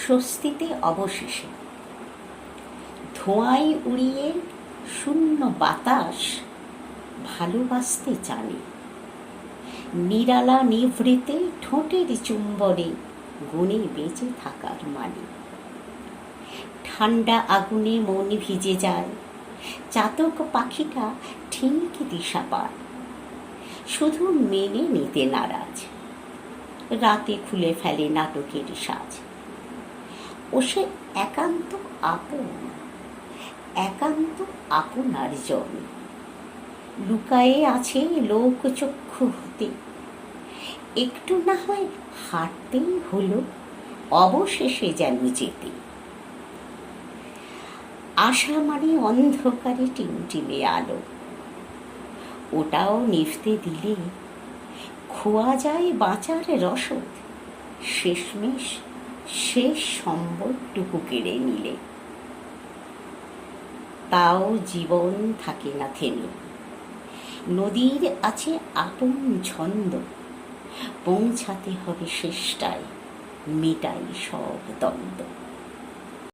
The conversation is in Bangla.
স্বস্তিতে অবশেষে। ধোঁয়ায় উড়িয়ে শূন্য বাতাস ভালোবাসতে জানে নিরালা নিভৃতে ঠোঁটের চুম্বনে গুণে বেঁচে থাকার মানে। ঠান্ডা আগুনে মন ভিজে যায়, চাতক পাখিটা ঠিক দিশা পায়। শুধু মেনে নিতে নারাজ, রাতে খুলে ফেলে নাটকের সাজ। ও সে একান্ত আপন, একান্ত আপনার জন লুকায়ে আছে লোকচক্ষু হতে। একটু না হয় হাঁটতেই হলো, অবশেষে যেন যেতে। আশা মানে অন্ধকারে টিমটিমে আলো। ওটাও নিভতে দিলে খোয়া যায় বাঁচার রসদ, শেষমেশ শেষ সম্বলটুকু কেড়ে নিলে। তাও জীবন থাকে না থেমে। নদীর আছে আপন ছন্দ, পৌঁছাতে হবে শেষটায়, মেটাই সব দ্বন্দ্ব।